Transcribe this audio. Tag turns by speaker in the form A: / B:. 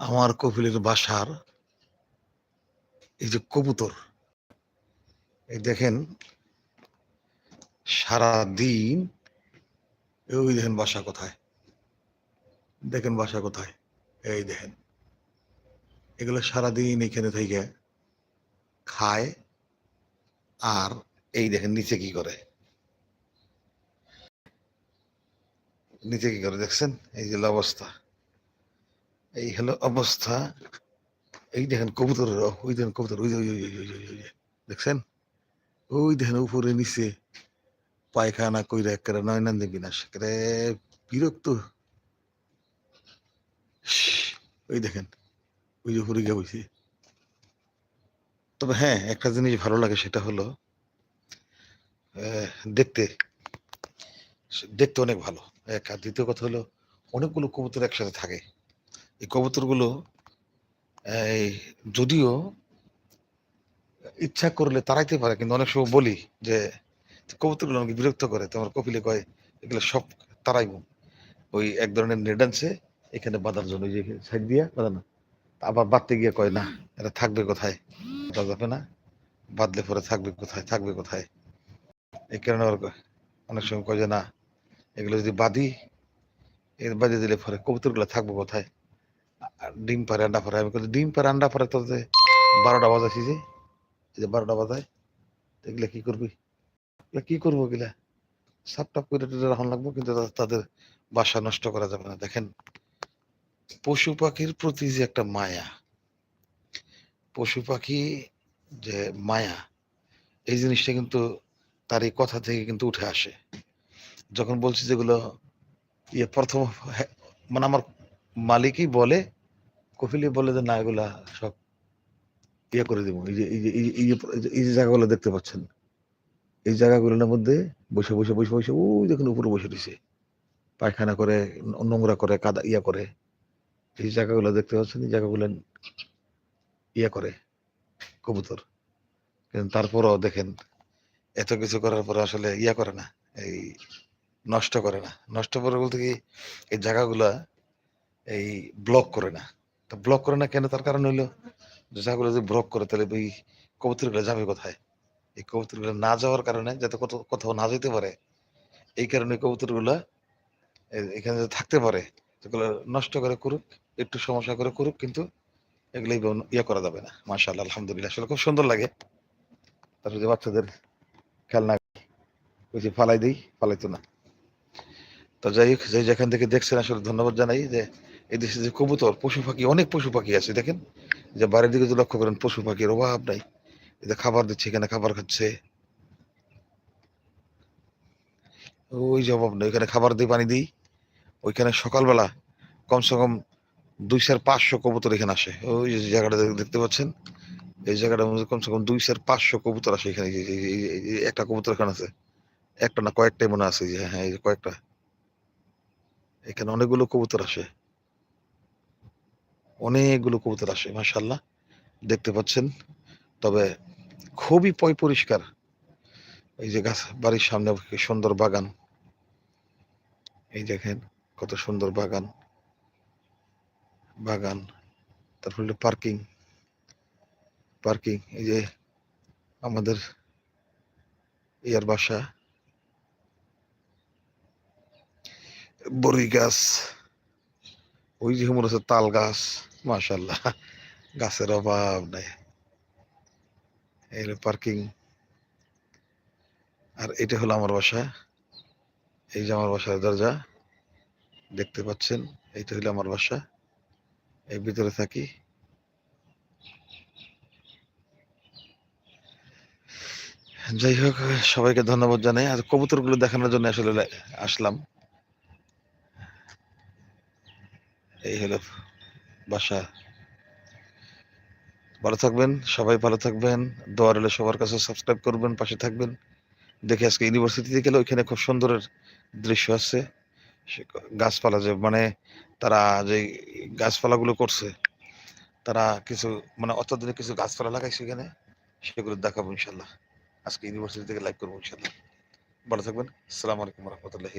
A: আমার কপিলের বাসার এই যে কবুতর, এই দেখেন সারা দিন ওই দেখেন বাসা কোথায়? দেখেন বাসা কোথায়? এই দেখেন। এগুলো সারাদিন এখানে থেকে খায় আর এই দেখেন নিচে কি করে? নিচে কি করে দেখছেন? এই যে অবস্থা। এই হলো অবস্থা। এই দেখেন কবুতরের ওই দেখেন কবুতর, ওই দেখছেন? ওই দেখেন উপরে, নিচে পায়খানা কইরা একেবারে নয়নান্দি বিনাশ, একেবারে বিরক্ত। ওই দেখেন, ওই যে উপরে গিয়ে বসে তবে হ্যাঁ একটা জিনিস ভালো লাগে, সেটা হলো দেখতে। দেখতে অনেক ভালো। এক আর দ্বিতীয় কথা হলো, অনেকগুলো কবুতর একসাথে থাকে। এই কবুতরগুলো, এই যদিও ইচ্ছা করলে তাড়াইতে পারে, কিন্তু অনেক সময় বলি যে কবুতরগুলো আমাকে বিরক্ত করে। তোমার কপিলে কয়, এগুলো সব তারাইব ওই এক ধরনের আনছে, এখানে বাঁধার জন্য যে সাইড দিয়ে বাঁধা না আবার বাঁধতে গিয়ে কয়, না এটা থাকবে কোথায়? বাঁধা যাবে না। বাঁধলে পরে থাকবে কোথায় থাকবে কোথায়? এই কারণে অনেক সময় কয় যে, না, এগুলো যদি বাঁধি এর বাঁধে দিলে পরে কবুতরগুলো থাকবে কোথায়? ডিম পারে আন্ডা পারে আমি বলি ডিম পারে আন্ডা পারে তো যে বারোটা বাজাইছি যে, এই যে বারোটা বাজায় এগুলা কি করবি? এগুলা কি করব এগুলা? সাপ টাপ করে টেরে রাখা লাগবো, কিন্তু তাদের বাসা নষ্ট করা যাবে না। দেখেন, পশু পাখির প্রতি যে একটা মায়া, পশু পাখি যে মায়া, এই জিনিসটা কিন্তু তার এই কথা থেকে কিন্তু উঠে আসে। যখন বলছি যেগুলো ইয়ে প্রথম মানে আমার মালিকই বলে কপিলি বলে যে, না, এগুলা সব ইয়ে করে দিব। এই যে এই যে, এই যে- এই যে, এই যে- এই যে জায়গাগুলো দেখতে পাচ্ছেন, এই জায়গাগুলোর মধ্যে বসে বসে বসে বসে, ওই দেখুন উপরে বসে রয়েছে। পায়খানা করে, নোংরা করে, কাদা, ইয়া করে। এই জায়গাগুলো দেখতে পাচ্ছেন, এই জায়গাগুলো ইয়া করে, কবুতর। কিন্তু তারপরও দেখেন, এত কিছু করার পরে আসলে ইয়া করে না, এই নষ্ট করে না। নষ্ট করে বলতে কি, এই জায়গাগুলা এই ব্লক করে না। তো ব্লক করে না কেন? তার কারণ হইল যে জায়গাগুলো যদি ব্লক করে, তাহলে ওই কবুতরগুলো যাবে কোথায়? এই কবুতরগুলো না যাওয়ার কারণে যাতে কোথাও কোথাও না যেতে পারে, এই কারণে কবুতরগুলা এখানে যদি থাকতে পারে সেগুলো নষ্ট করে করুক, একটু সমস্যা করে করুক, কিন্তু এগুলো ইয়ে করা যাবে না। মাশাআল্লাহ, আলহামদুলিল্লাহ। আসলে খুব সুন্দর লাগে। তারপরে যে বাচ্চাদের খেলনা ওই যে ফালাই দিই, ফালাইতো না। তো যাই হোক, যে যেখান থেকে দেখছেন, আসলে ধন্যবাদ জানাই যে এই দেশে যে কবুতর, পশু পাখি, অনেক পশু পাখি আছে, দেখেন? যে বাইরের দিকে যদি লক্ষ্য করেন, পশু পাখির অভাব নাই। এদের খাবার দিচ্ছে, এখানে খাবার খাচ্ছে। ওই যে অভাব নেই, ওইখানে খাবার দিই, পানি দিই। ওইখানে সকালবেলা কমসে কম দুইশের পাঁচশো কবুতর এখানে আসে। ওই যে জায়গাটা দেখতে পাচ্ছেন? এই জায়গাটার মধ্যে কমসে কম দুই দুইশের পাঁচশো কবুতর আসে এখানে। একটা কবুতর এখানে আছে। একটা না কয়েকটাই মনে আছে যে হ্যাঁ এই যে কয়েকটা। এখানে অনেকগুলো কবুতর আসে। অনেকগুলো কবুতর আসে মাশাল্লাহ দেখতে পাচ্ছেন। তবে খুবই পয় পরিষ্কার। এই যে গাছ, বাড়ির সামনে সুন্দর বাগান। এই দেখেন, কত সুন্দর বাগান। বাগান, তারপর হলো পার্কিং। পার্কিং, এই যে আমাদের ইয়ার বাসা। বড়ই গাছ। ওই যে মনে হচ্ছে তাল গাছ মাশাল্লাহ গাছের অভাব নাই। এই পার্কিং আর এটা হলো আমার বাসা। এই যে আমার বাসার দরজা, দেখতে পাচ্ছেন? এইটা হলো আমার বাসা। এর ভিতরে থাকি। যাই হোক, সবাইকে ধন্যবাদ জানাই। আর কবুতরগুলো দেখানোর জন্য আসলে আসলাম। এই হলো বাসা। ভালো থাকবেন, সবাই ভালো থাকবেন। দোয়ার হলে সবার কাছে, সাবস্ক্রাইব করবেন, পাশে থাকবেন। দেখে আজকে ইউনিভার্সিটিতে গেলে ওইখানে খুব সুন্দরের দৃশ্য আছে। গাছপালা যে মানে তারা যে গাছপালাগুলো করছে, তারা কিছু মানে অত্যাধুনিক কিছু গাছপালা লাগাইছে এখানে, সেগুলো দেখাবো ইনশাল্লাহ। আজকে ইউনিভার্সিটি থেকে লাইভ করব ইনশাল্লাহ। ভালো থাকবেন। আসসালামু আলাইকুম রহমতুল্লাহি